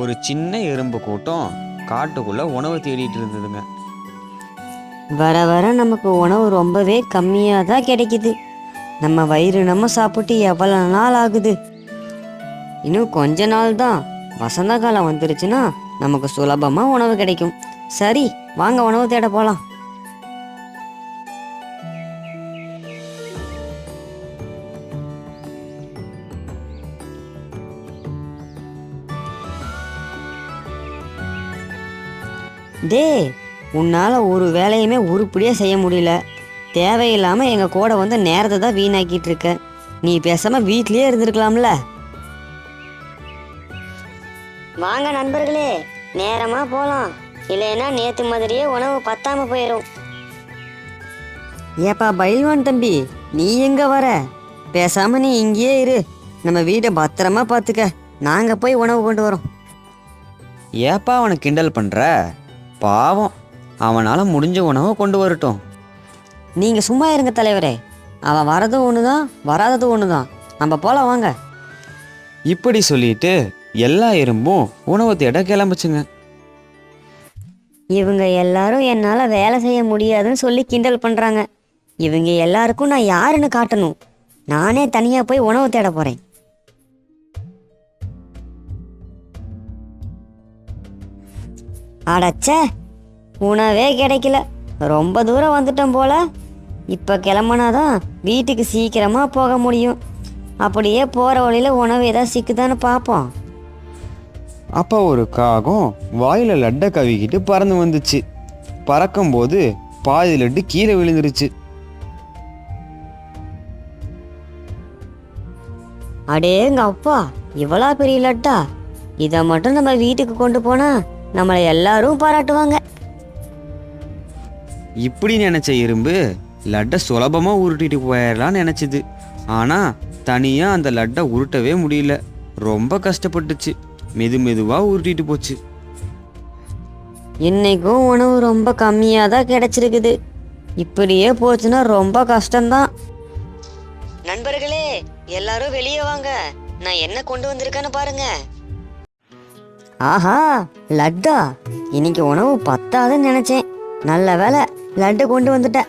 ஒரு சின்ன எறும்பு கூட்டம் காட்டுக்குள்ளே உணவு தேடிட்டு இருந்ததுங்க. வர வர நமக்கு உணவு ரொம்பவே கம்மியாக தான் கிடைக்குது. நம்ம வயிறு நம்ம சாப்பிட்டு எவ்வளோ நாள் ஆகுது? இன்னும் கொஞ்ச நாள் தான். வசந்த காலம் வந்துருச்சுன்னா நமக்கு சுலபமாக உணவு கிடைக்கும். சரி வாங்க உணவு தேட போகலாம் டே உன்னால் ஒரு வேலையுமே உருப்படியாக செய்ய முடியல. தேவையில்லாமல் எங்கள் கூட வந்து நேரத்தை தான் வீணாக்கிட்டு இருக்க. நீ பேசாமல் வீட்லயே இருந்திருக்கலாம்ல. வாங்க நண்பர்களே நேரமாக போகலாம் இல்லைன்னா நேற்று மாதிரியே உணவு பத்தாம போயிடும் ஏப்பா பயில்வான் தம்பி நீ எங்க வர? பேசாம நீ இங்கேயே இரு. நம்ம வீட்டை பத்திரமா பார்த்துக்க நாங்கள் போய் உணவு கொண்டு வரோம். ஏப்பா அவனை கிண்டல் பண்ற? பாவம். அவனால முடிஞ்ச உணவை கொண்டு வரட்டும். நீங்க சும்மா இருங்க தலைவரே. அவன் வரதும் ஒன்று தான் வராததும் ஒன்று தான் நம்ம போலாம் வாங்க. இப்படி சொல்லிட்டு எல்லா எறும்பும் உணவு தேட கிளம்புச்சுங்க. இவங்க எல்லாரும் என்னால் வேலை செய்ய முடியாதுன்னு சொல்லி கிண்டல் பண்ணுறாங்க இவங்க எல்லாருக்கும் நான் யாருன்னு காட்டணும். நானே தனியாக போய் உணவு தேட போகிறேன் அடச்சே உணவே கிடைக்கல. ரொம்ப தூரம் வந்துட்டோம் போல. இப்போ கிளம்புனாதான் வீட்டுக்கு சீக்கிரமாக போக முடியும். அப்படியே போகிற வழியில் உணவு ஏதாவது சிக்குதான்னு பார்ப்போம் அப்போ ஒரு காகம் வாயில லட்டை கவிக்கிட்டு பறந்து வந்துச்சு. பறக்கும்போது பாதி லட்டு கீழே விழுந்துருச்சு. அடேங்க அப்பா இவ்வளோ பெரிய லட்டா? இதை மட்டும் நம்ம வீட்டுக்கு கொண்டு போனா நம்மளை எல்லாரும் பாராட்டுவாங்க. இப்படி நினைச்ச எறும்பு லட்டை சுலபமா உருட்டிட்டு போயிடலாம்னு நினைச்சது. ஆனா தனியா அந்த லட்டை உருட்டவே முடியல. ரொம்ப கஷ்டப்பட்டுச்சு. மெது மெதுவா உருட்டிட்டு போச்சு. இன்னைக்கும் உணவு ரொம்ப கம்மியாக தான் கிடைச்சிருக்குது. இப்படியே போச்சுன்னா ரொம்ப கஷ்டம்தான். நண்பர்களே எல்லாரும் வெளியே வாங்க. நான் என்ன கொண்டு வந்திருக்கேன்னு பாருங்க. ஆஹா லட்டா. இன்னைக்கு உணவு பத்தாதுன்னு நினைச்சேன். நல்ல வேலை லட்டு கொண்டு வந்துட்டேன்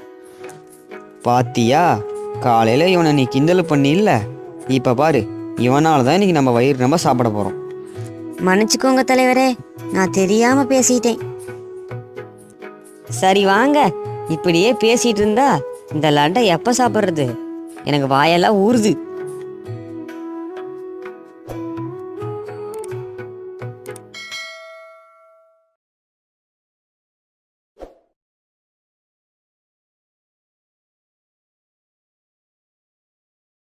பாத்தியா காலையில இவனை நீ கிண்டல் பண்ணி இல்ல இப்ப பாரு இவனால தான் இன்னைக்கு நம்ம வயிறு நம்ம சாப்பிட போறோம். மன்னிச்சுக்கோங்க தலைவரே நான் தெரியாம பேசிட்டேன். சரி வாங்க. இப்படியே பேசிட்டு இருந்தா இந்த லட்டை எப்ப சாப்பிட்றது? எனக்கு வாயெல்லாம் ஊறுது.